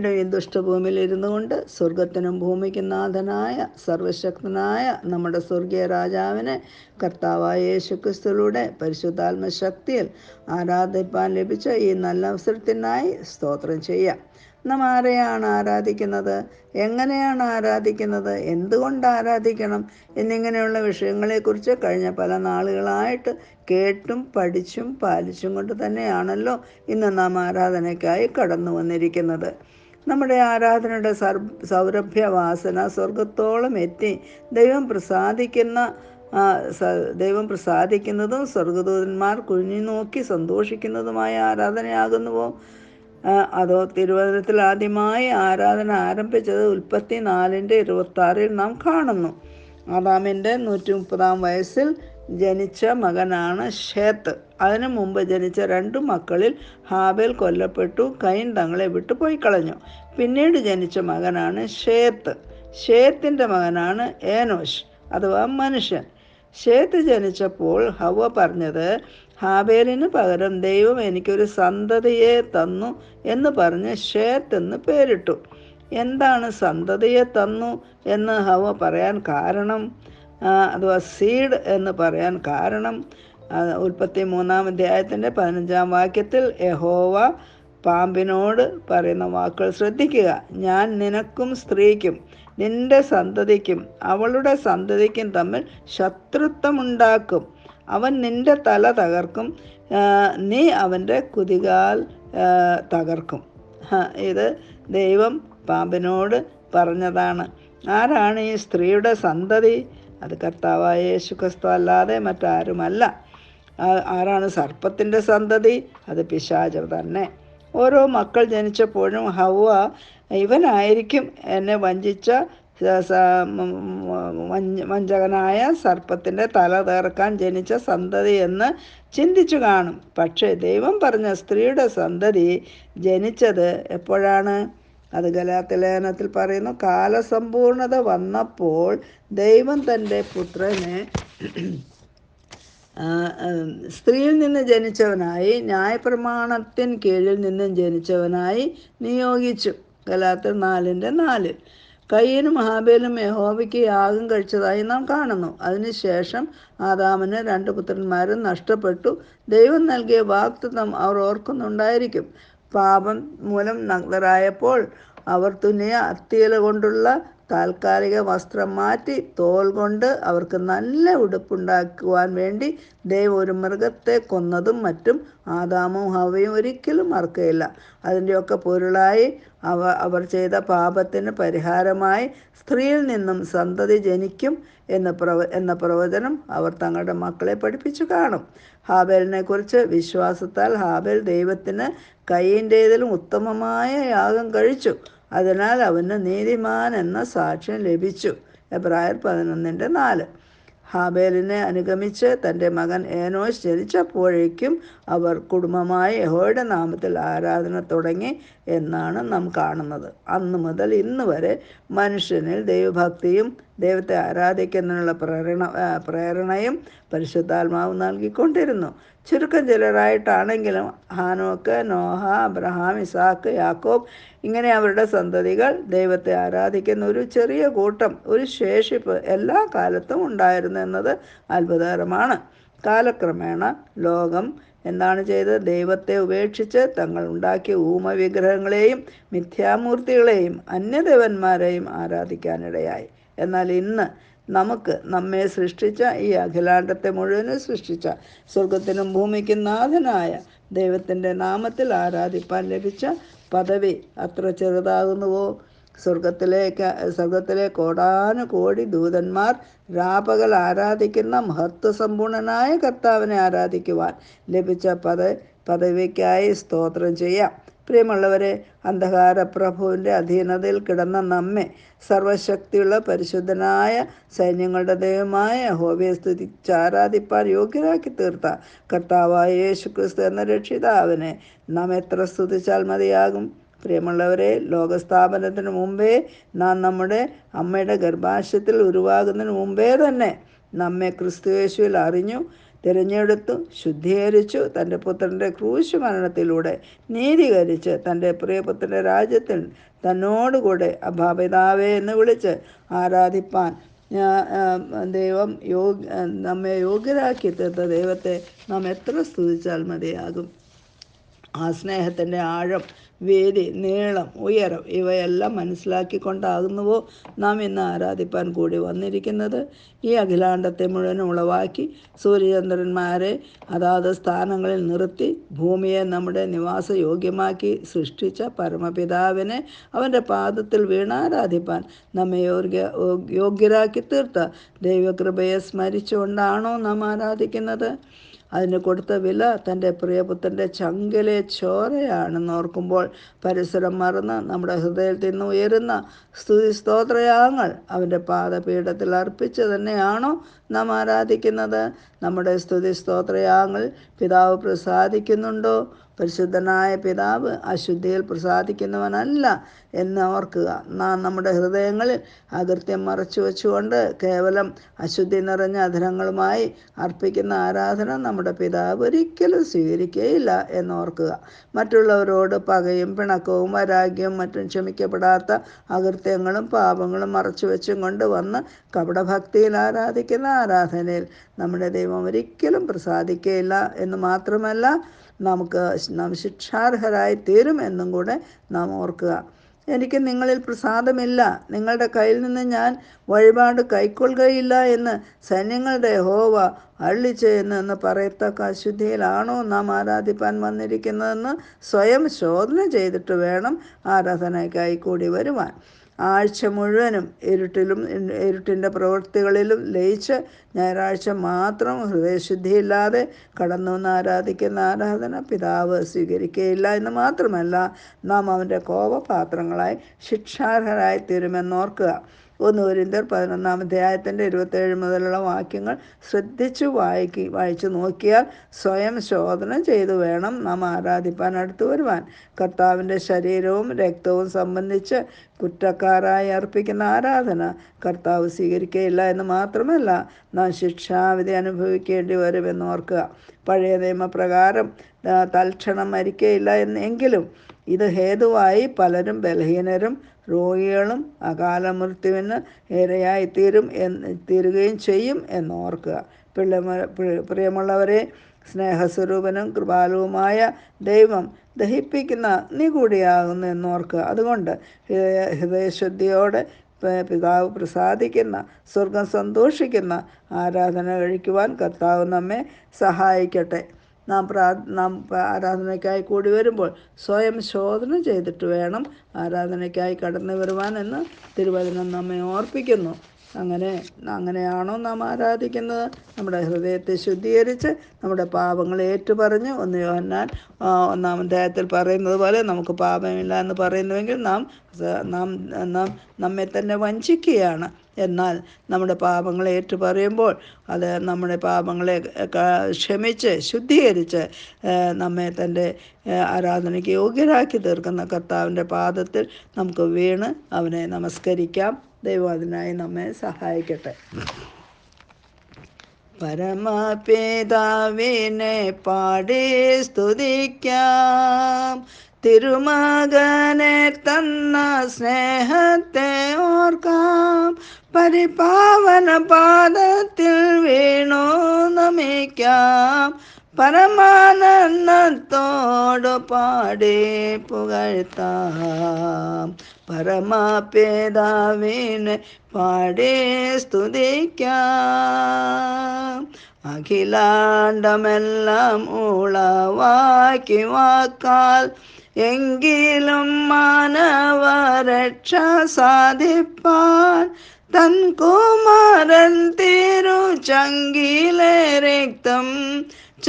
വീണ്ടും ഈ ദുഷ്ടഭൂമിയിൽ ഇരുന്നു കൊണ്ട് സ്വർഗത്തിനും ഭൂമിക്കും നാഥനായ സർവശക്തനായ നമ്മുടെ സ്വർഗീയ രാജാവിനെ കർത്താവായ യേശുക്രിസ്തുലൂടെ പരിശുദ്ധാത്മ ശക്തിയിൽ ആരാധിപ്പാൻ ലഭിച്ച ഈ നല്ല അവസരത്തിനായി സ്തോത്രം ചെയ്യാം. നാം ആരെയാണ് ആരാധിക്കുന്നത്? എങ്ങനെയാണ് ആരാധിക്കുന്നത്? എന്തുകൊണ്ട് ആരാധിക്കണം? എന്നിങ്ങനെയുള്ള വിഷയങ്ങളെക്കുറിച്ച് കഴിഞ്ഞ പല നാളുകളായിട്ട് കേട്ടും പഠിച്ചും പാലിച്ചും കൊണ്ട് തന്നെയാണല്ലോ ഇന്ന് നാം ആരാധനയ്ക്കായി കടന്നു വന്നിരിക്കുന്നത്. നമ്മുടെ ആരാധനയുടെ സർ സൗരഭ്യവാസന സ്വർഗത്തോളം എത്തി. ദൈവം പ്രസാദിക്കുന്ന ദൈവം പ്രസാദിക്കുന്നതും സ്വർഗദൂതന്മാർ കുഞ്ഞു നോക്കി സന്തോഷിക്കുന്നതുമായ ആരാധനയാകുന്നുവോ? അതോ തിരുവനന്തപുരത്തിൽ ആദ്യമായി ആരാധന ആരംഭിച്ചത് ഉൽപ്പത്തി നാലിന്റെ ഇരുപത്തി നാം കാണുന്നു. ആദാമിന്റെ നൂറ്റി മുപ്പതാം വയസ്സിൽ ജനിച്ച മകനാണ് ഷേത്ത്. അതിനു മുമ്പ് ജനിച്ച രണ്ടു മക്കളിൽ ഹാബേൽ കൊല്ലപ്പെട്ടു. കൈൻ തങ്ങളെ വിട്ടു പോയി കളഞ്ഞു പിന്നീട് ജനിച്ച മകനാണ് ഷേത്ത്. ഷേത്തിന്റെ മകനാണ് ഏനോഷ് അഥവാ മനുഷ്യൻ. ഷേത്ത് ജനിച്ചപ്പോൾ ഹവ പറഞ്ഞത് ഹാബേലിന് പകരം ദൈവം എനിക്കൊരു സന്തതിയെ തന്നു എന്ന് പറഞ്ഞ് ഷേത്ത് എന്ന് പേരിട്ടു. എന്താണ് സന്തതിയെ തന്നു? എന്ന് ഹവ പറയാൻ കാരണം? അഥവാ സീഡ് എന്ന് പറയാൻ കാരണം ഉൽപ്പത്തി മൂന്നാം അധ്യായത്തിന്റെ പതിനഞ്ചാം വാക്യത്തിൽ യഹോവ പാമ്പിനോട് പറയുന്ന വാക്കുകൾ ശ്രദ്ധിക്കുക. ഞാൻ നിനക്കും സ്ത്രീക്കും നിന്റെ സന്തതിക്കും അവളുടെ സന്തതിക്കും തമ്മിൽ ശത്രുത്വമുണ്ടാക്കും അവൻ നിന്റെ തല തകർക്കും നീ അവന്റെ കുതികാൽ തകർക്കും. ഇത് ദൈവം പാമ്പിനോട് പറഞ്ഞതാണ്. ആരാണ് ഈ സ്ത്രീയുടെ സന്തതി? അത് കർത്താവായ യേശു ക്രിസ്തു അല്ലാതെ മറ്റാരുമല്ല. ആരാണ് സർപ്പത്തിന്റെ സന്തതി? അത് പിശാചർ തന്നെ. ഓരോ മക്കൾ ജനിച്ചപ്പോഴും ഹവ ഇവനായിരിക്കും എന്നെ വഞ്ചിച്ച വഞ്ചകനായ സർപ്പത്തിന്റെ തല തേർക്കാൻ ജനിച്ച സന്തതി എന്ന് ചിന്തിച്ചു കാണും. പക്ഷേ ദൈവം പറഞ്ഞ സ്ത്രീയുടെ സന്തതി ജനിച്ചത് എപ്പോഴാണ്? അത് ഗലാത്തിലേനത്തിൽ പറയുന്നു കാലസമ്പൂർണത വന്നപ്പോൾ ദൈവം തന്റെ പുത്രനെ സ്ത്രീയിൽ നിന്ന് ജനിച്ചവനായി ന്യായപ്രമാണത്തിൻ കീഴിൽ നിന്നും ജനിച്ചവനായി നിയോഗിച്ചു. ഗലാത്തർ നാലിന്റെ നാല് കയ്യനും ഹാബേലും യഹോബയ്ക്ക് യാഗം കഴിച്ചതായി നാം കാണുന്നു. അതിനുശേഷം ആദാമിന് രണ്ട് പുത്രന്മാരും നഷ്ടപ്പെട്ടു. ദൈവം നൽകിയ വാക്തത്വം അവർ ഓർക്കുന്നുണ്ടായിരിക്കും. പാപം മൂലം നഗ്നരായപ്പോൾ അവർ തുനിയ അത്തിയില കൊണ്ടുള്ള താൽക്കാലിക വസ്ത്രം മാറ്റി തോൽ കൊണ്ട് അവർക്ക് നല്ല ഉടുപ്പുണ്ടാക്കുവാൻ വേണ്ടി ദൈവം ഒരു മൃഗത്തെ കൊന്നതും മറ്റും ആദാമും ഹവയും ഒരിക്കലും മറക്കുകയില്ല അതിന്റെയൊക്കെ പൊരുളായി അവ അവർ ചെയ്ത പാപത്തിന് പരിഹാരമായി സ്ത്രീയിൽ നിന്നും സന്തതി ജനിക്കും എന്ന പ്രവ എന്ന പ്രവചനം അവർ തങ്ങളുടെ മക്കളെ പഠിപ്പിച്ചു കാണും. ഹാബേലിനെ കുറിച്ച് വിശ്വാസത്താൽ ഹാബേൽ ദൈവത്തിന് കൈയിന്റെതിലും ഉത്തമമായ യാഗം കഴിച്ചു. അതിനാൽ അവന് നീതിമാൻ എന്ന സാക്ഷ്യം ലഭിച്ചു. എബ്രായർ പതിനൊന്നിന്റെ നാല്. ഹാബേലിനെ അനുഗമിച്ച് തന്റെ മകൻ ഏനോസ് ജനിച്ചപ്പോഴേക്കും അവർ കുടുംബമായി യഹോയുടെ നാമത്തിൽ ആരാധന തുടങ്ങി എന്നാണ് നാം കാണുന്നത്. അന്ന് മുതൽ ഇന്ന് വരെ മനുഷ്യനിൽ ദൈവഭക്തിയും ദൈവത്തെ ആരാധിക്കുന്നതിനുള്ള പ്രേരണ പ്രേരണയും പരിശുദ്ധാത്മാവ് നൽകിക്കൊണ്ടിരുന്നു. ചുരുക്കം ചിലരായിട്ടാണെങ്കിലും ഹാനോക്ക് നോഹ അബ്രഹാം ഇസാക്ക് യാക്കോബ് ഇങ്ങനെ അവരുടെ സന്തതികൾ ദൈവത്തെ ആരാധിക്കുന്ന ഒരു ചെറിയ കൂട്ടം ഒരു ശേഷിപ്പ് എല്ലാ കാലത്തും ഉണ്ടായിരുന്നു എന്നത് അത്ഭുതകരമാണ്. കാലക്രമേണ ലോകം എന്താണ് ചെയ്തത്? ദൈവത്തെ ഉപേക്ഷിച്ച് തങ്ങൾ ഉണ്ടാക്കിയ ഊമ വിഗ്രഹങ്ങളെയും മിഥ്യാമൂർത്തികളെയും അന്യദേവന്മാരെയും ആരാധിക്കാനിടയായി. എന്നാൽ ഇന്ന് നമുക്ക് നമ്മെ സൃഷ്ടിച്ച ഈ അഖിലാണ്ടത്തെ മുഴുവനും സൃഷ്ടിച്ച സ്വർഗത്തിനും ഭൂമിക്കും നാഥനായ ദൈവത്തിന്റെ നാമത്തിൽ ആരാധിപ്പാൻ ലഭിച്ച പദവി അത്ര ചെറുതാകുന്നുവോ? സ്വർഗത്തിലേക്ക് സ്വർഗത്തിലെ കോടാനുകോടി ദൂതന്മാർ രാപകൽ ആരാധിക്കുന്ന മഹത്വസമ്പൂർണനായ കർത്താവിനെ ആരാധിക്കുവാൻ ലഭിച്ച പദ പദവിക്കായി സ്തോത്രം ചെയ്യാം. പ്രിയമുള്ളവരെ അന്ധകാര പ്രഭുവിന്റെ അധീനതയിൽ കിടന്ന നമ്മെ സർവശക്തിയുള്ള പരിശുദ്ധനായ സൈന്യങ്ങളുടെ ദൈവമായ ഹോബിയെ സ്തുതിച്ച് ആരാധിപ്പാൻ യോഗ്യരാക്കി തീർത്ത കർത്താവായ യേശു ക്രിസ്തു എന്ന രക്ഷിതാവിനെ നാം എത്ര സ്തുതിച്ചാൽ മതിയാകും? പ്രിയമുള്ളവരെ ലോകസ്ഥാപനത്തിന് മുമ്പേ നാം നമ്മുടെ അമ്മയുടെ ഗർഭാശയത്തിൽ ഉരുവാകുന്നതിന് മുമ്പേ തന്നെ നമ്മെ ക്രിസ്തുയേശുവിൽ അറിഞ്ഞു തിരഞ്ഞെടുത്തു ശുദ്ധീകരിച്ചു. തന്റെ പുത്രന്റെ ക്രൂശ് മരണത്തിലൂടെ നീതീകരിച്ച് തന്റെ പ്രിയപുത്രന്റെ രാജ്യത്തിൽ തന്നോടുകൂടെ അഭാപിതാവേ എന്ന് വിളിച്ച് ആരാധിപ്പാൻ. ദൈവം യോഗ്യ നമ്മെ യോഗ്യരാക്കി തീർത്ത ദൈവത്തെ നാം എത്ര സ്തുതിച്ചാൽ മതിയാകും? ആ സ്നേഹത്തിന്റെ ആഴം വേദി നീളം ഉയരം ഇവയെല്ലാം മനസ്സിലാക്കിക്കൊണ്ടാകുന്നുവോ നാം ഇന്ന് ആരാധിപ്പാൻ കൂടി വന്നിരിക്കുന്നത്? ഈ അഖിലാണ്ടത്തെ മുഴുവൻ ഉളവാക്കി സൂര്യചന്ദ്രന്മാരെ അതാത് സ്ഥാനങ്ങളിൽ നിർത്തി ഭൂമിയെ നമ്മുടെ നിവാസയോഗ്യമാക്കി സൃഷ്ടിച്ച പരമപിതാവിനെ അവന്റെ പാദത്തിൽ വീണാരാധിപ്പാൻ നമ്മെ യോഗ്യ യോഗ്യരാക്കി തീർത്ത ദൈവകൃപയെ സ്മരിച്ചുകൊണ്ടാണോ നാം ആരാധിക്കുന്നത്? അതിന് കൊടുത്ത വില തന്റെ പ്രിയപുത്രന്റെ ചങ്കിലെ ചോരയാണെന്ന് ഓർക്കുമ്പോൾ പരിസരം മറന്ന് നമ്മുടെ ഹൃദയത്തിൽ നിന്ന് ഉയരുന്ന സ്തുതി സ്തോത്രയാങ്ങൾ അവന്റെ പാദപീഠത്തിൽ അർപ്പിച്ച് തന്നെയാണോ നാം ആരാധിക്കുന്നത്? നമ്മുടെ സ്തുതി സ്തോത്രയാങ്ങൾ പിതാവ് പ്രസാദിക്കുന്നുണ്ടോ? പരിശുദ്ധനായ പിതാവ് അശുദ്ധിയിൽ പ്രസാദിക്കുന്നവനല്ല എന്ന് ഓർക്കുക. നാം നമ്മുടെ ഹൃദയങ്ങളിൽ അകൃത്യം മറച്ചു വെച്ചുകൊണ്ട് കേവലം അശുദ്ധി നിറഞ്ഞ അധരങ്ങളുമായി അർപ്പിക്കുന്ന ആരാധന നമ്മുടെ പിതാവ് ഒരിക്കലും സ്വീകരിക്കുകയില്ല എന്ന് ഓർക്കുക. മറ്റുള്ളവരോട് പകയും പിണക്കവും വരാഗ്യവും മറ്റും ക്ഷമിക്കപ്പെടാത്ത അകൃത്യങ്ങളും പാപങ്ങളും മറച്ചു വെച്ചും കൊണ്ട് വന്ന് കപടഭക്തിയിൽ ആരാധിക്കുന്ന ആരാധനയിൽ നമ്മുടെ ദൈവം ഒരിക്കലും പ്രസാദിക്കുകയില്ല എന്ന് മാത്രമല്ല നമുക്ക് നാം ശിക്ഷാർഹരായി തീരും എന്നും കൂടെ നാം ഓർക്കുക. എനിക്ക് നിങ്ങളിൽ പ്രസാദമില്ല. നിങ്ങളുടെ കയ്യിൽ നിന്ന് ഞാൻ വഴിപാട് കൈക്കൊള്ളുകയില്ല എന്ന് സൈന്യങ്ങളുടെ ഹോവ അള്ളിച്ചെയ്യുന്നു എന്ന് പറയത്തക്ക അശുദ്ധിയിലാണോ നാം ആരാധിപ്പാൻ വന്നിരിക്കുന്നതെന്ന് സ്വയം ശോധന ചെയ്തിട്ട് വേണം ആരാധനയ്ക്കായി കൂടി വരുവാൻ. ആഴ്ച മുഴുവനും ഇരുട്ടിലും ഇരുട്ടിന്റെ പ്രവൃത്തികളിലും ലയിച്ച് ഞായറാഴ്ച മാത്രം ഹൃദയശുദ്ധിയില്ലാതെ കടന്നു വന്ന് ആരാധിക്കുന്ന ആരാധന പിതാവ് സ്വീകരിക്കുകയില്ല എന്ന് മാത്രമല്ല നാം അവന്റെ കോപപാത്രങ്ങളായി ശിക്ഷാർഹരായി തീരുമെന്നോർക്കുക ഒന്ന് ഒരിന്തർ പതിനൊന്നാം അധ്യായത്തിന്റെ ഇരുപത്തേഴ് മുതലുള്ള വാക്യങ്ങൾ ശ്രദ്ധിച്ചു വായിക്കി വായിച്ചു നോക്കിയാൽ സ്വയം ശോധന ചെയ്തു വേണം നാം ആരാധിപ്പാൻ അടുത്തു വരുവാൻ. കർത്താവിന്റെ ശരീരവും രക്തവും സംബന്ധിച്ച് കുറ്റക്കാരായി അർപ്പിക്കുന്ന ആരാധന കർത്താവ് സ്വീകരിക്കുകയില്ല എന്ന് മാത്രമല്ല നാം ശിക്ഷാവിധി അനുഭവിക്കേണ്ടി വരുമെന്ന് ഓർക്കുക. പഴയ നിയമപ്രകാരം തൽക്ഷണം മരിക്കുകയില്ല എന്നെങ്കിലും ഇത് ഹേതുവായി പലരും ബലഹീനരും രോഗികളും അകാല മൃത്യുവിന് ഇരയായി തീരും എന്ന് തീരുകയും ചെയ്യും എന്നോർക്കുക. പിള്ളമ പ്രിയമുള്ളവരെ സ്നേഹസ്വരൂപനും കൃപാലുവുമായ ദൈവം ദഹിപ്പിക്കുന്ന നീ കൂടിയാകുന്നു എന്നോർക്കുക. അതുകൊണ്ട് ഹൃദയ ഹൃദയശുദ്ധിയോടെ പിതാവ് പ്രസാദിക്കുന്ന സ്വർഗം സന്തോഷിക്കുന്ന ആരാധന കഴിക്കുവാൻ കർത്താവ് നമ്മെ സഹായിക്കട്ടെ. നാം പ്രാ നാം ആരാധനയ്ക്കായി കൂടി വരുമ്പോൾ സ്വയം ശോധന ചെയ്തിട്ട് വേണം ആരാധനയ്ക്കായി കടന്നു വരുവാനെന്ന് തിരുവചനം നമ്മെ ഓർപ്പിക്കുന്നു. അങ്ങനെ അങ്ങനെയാണോ നാം ആരാധിക്കുന്നത്? നമ്മുടെ ഹൃദയത്തെ ശുദ്ധീകരിച്ച് നമ്മുടെ പാപങ്ങൾ ഏറ്റുപറഞ്ഞ് ഒന്ന് യോഹന്നാൻ ഒന്നാം അധ്യായത്തിൽ പറയുന്നത് പോലെ നമുക്ക് പാപമില്ല എന്ന് പറയുന്നുവെങ്കിൽ നാം നാം നാം നമ്മെ തന്നെ വഞ്ചിക്കുകയാണ്. എന്നാൽ നമ്മുടെ പാപങ്ങളെ ഏറ്റുപറയുമ്പോൾ അത് നമ്മുടെ പാപങ്ങളെ ക്ഷമിച്ച് ശുദ്ധീകരിച്ച് നമ്മെ തന്റെ ആരാധനയ്ക്ക് യോഗ്യരാക്കി തീർക്കുന്ന കർത്താവിന്റെ പാദത്തിൽ നമുക്ക് വീണ് അവനെ നമസ്കരിക്കാം. ദൈവം അതിനായി നമ്മെ സഹായിക്കട്ടെ. പരമപിതാവിനെ പാടി സ്തുതിക്കാം. തിരുമകനെ തന്ന സ്നേഹത്തെ ഓർക്കാം. പരിപാവന പാദത്തിൽ വീണു നമിക്കാം. പരമാനന്ദത്തോടു പാടി പുകഴ്ത്താം. പരമപിതാവിനെ പാടി സ്തുതിക്കാം. അഖിലാണ്ടമെല്ലാം ഉളവാക്കി വാക്കാൽ എങ്കിലും മാനവരക്ഷ സാധിപ്പാൻ തൻ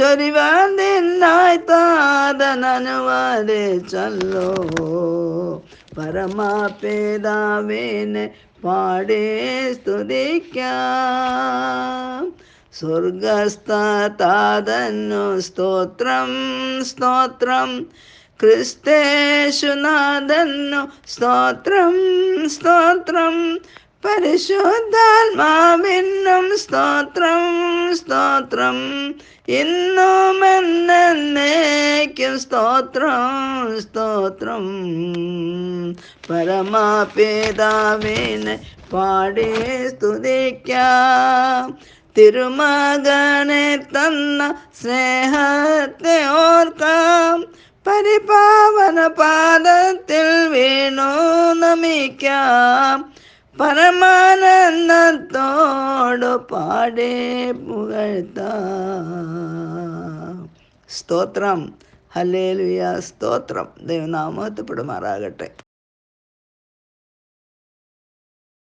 കുമാരൻ തിരു ചങ്കിലെ രക്തം ചൊരിവാതിനായി താതനനുവദിച്ചല്ലോ പരമപിതാവിനെ പാടി സ്തുതിക്കാം. സ്വർഗസ്ഥ താതന്നു സ്തോത്രം സ്തോത്രം. ക്രിസ്തേശുനാഥന്നു സ്തോത്രം സ്തോത്രം. പരിശുദ്ധാത്മാവിനും സ്തോത്രം സ്തോത്രം. ഇന്നും എന്നേക്കും സ്തോത്രം സ്തോത്രം. പരമാപിതാവിനെ പാടി സ്തുതിക്കാം. തിരുമകനെ തന്ന സ്നേഹത്തെ ഓർക്കാം. പരിപാവന പാദത്തിൽ വീണു നമിക്കാം. പരമാനന്ദത്തോടു പാടേ പുകഴ്ത്താം. സ്തോത്രം. ഹലേലുയ സ്തോത്രം. ദൈവനാമത്വപ്പെടുമാറാകട്ടെ